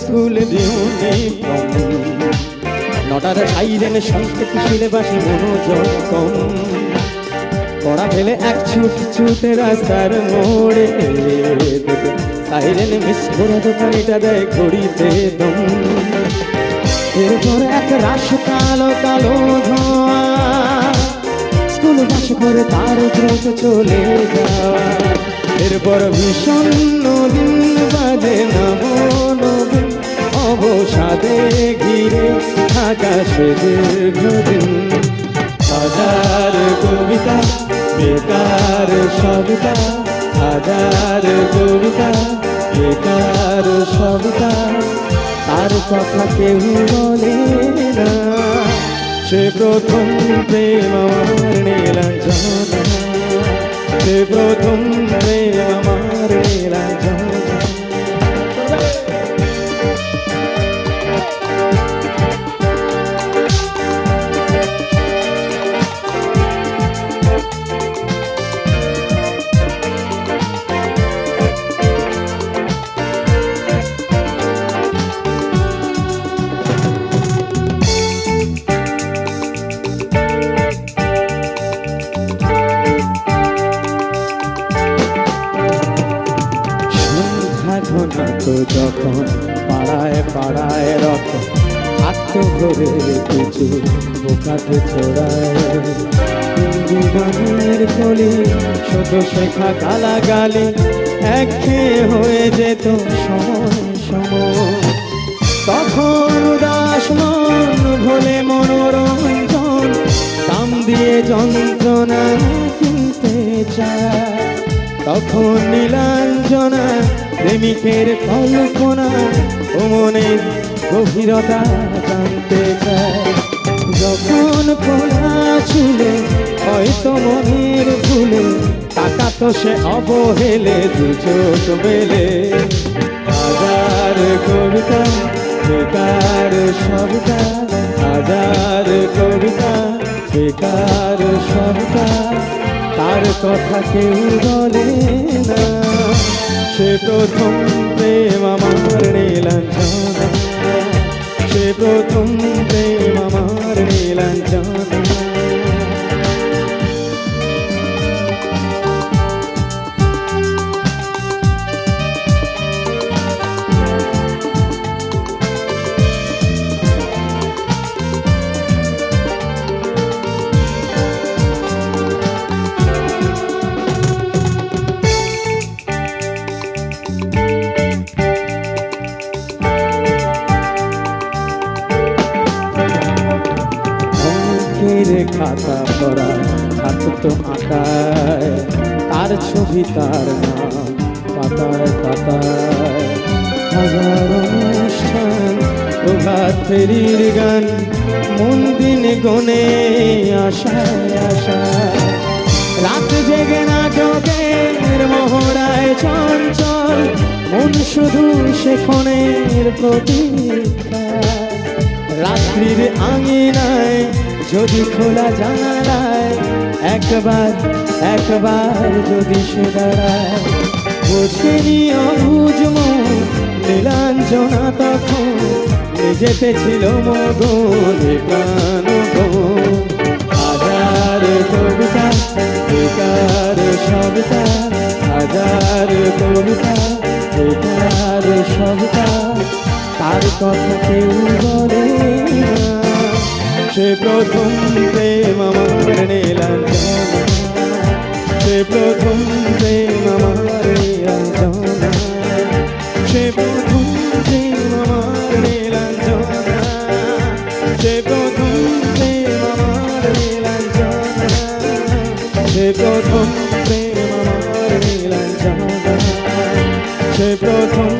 School uniform নটার siren সংকেত শুনে বাসে মনোযোগ কম। পড়া ফেলে এক ছুট ছুটে রাস্তার মোড়ে সাইরেন মিস করে দোকানিটা দেয় ঘড়িতে দম। এরপর এক রাশ কালো কালো ধোঁয়া স্কুল বাস করে তার দ্রুত চলে যাওয়া এরপর ভীষণ দিন বাজে দীর্ঘদিন হাজার কবিতা, বেকার সবিতা হাজার কবিতা, বেকার সবিতা তার কথা কেউ বলে না। সে প্রথম প্রেম আমার নীলাঞ্জনা। সে প্রথম প্রেম আমার নীলাঞ্জনা। পাড়ায় রকম আত্মঘরে কিছু বোকাতে চড়ায় হিন্দি কলি, শুধু শেখা গালাগালি, একঘেয়ে হয়ে যেত সময় সময়। তখন উদাস মন, ভোলে মনোরঞ্জন দাম দিয়ে যন্ত্রণা কিনতে চায়। তখন নীলাঞ্জনা, প্রেমিকের কল্পনা ও মনের গভীরতা জানতে চায় যখন খোলা ছিলে, হয়তো মনের ভুলে টাকা তো সে অবহেলে, দু চোখ বেলে হাজার কবিতা, বেকার সবিতা হাজার কবিতা, বেকার সবিতা তার কথা কেউ বলে না। সে প্রথম প্রেম আমার নীলাঞ্জনা। সে প্রথম প্রেম আমার নীলাঞ্জনা। অঙ্কের খাতা পড়া থাকতো আঁকায় তার ছবি, তার নাম পাতায় পাতায়। হাজার অনুষ্ঠান ফেরির গান, মন দিন গনে আশায় আশায়। রাত জেগে নাটকের মহড়ায় চঞ্চল, মন শুধু সেখনের প্রতি রাত্রির আঙিনায় যদি খোলা জানালায়, একবার একবার যদি সে দাঁড়ায়। নীলাঞ্জনা তখন নিজেতে ছিল মগনে প্রাণ হাজার কবিতা বেকার সবিতা হাজার কবিতা বেকার সবিতা তার কথা কেউ বলে না। সে প্রথম প্রেম আমার নীলাঞ্জনা সে প্রথম প্রেম আমার নীলাঞ্জনা সে প্রথম প্রেম আমার নীলাঞ্জনা সে প্রথম প্রেম আমার নীলাঞ্জনা সে প্রথম প্রেম আমার নীলাঞ্জনা সে প্রথম